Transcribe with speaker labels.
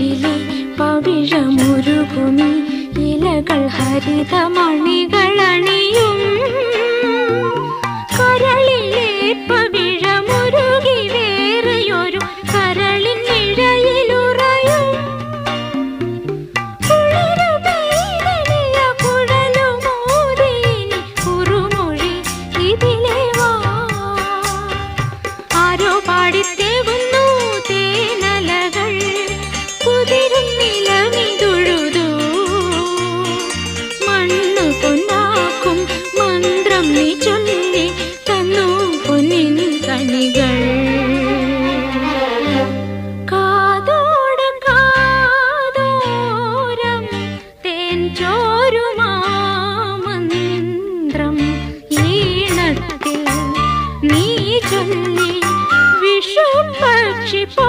Speaker 1: മലരിലെ പവിഴമുരുകുമി ഇലകൾ ഹരിത ഹരിതമണികൾ ചോരുമാമന്ത്രം ഈണത്തിൽ നീ ചൊല്ലി വിഷു പക്ഷി പോ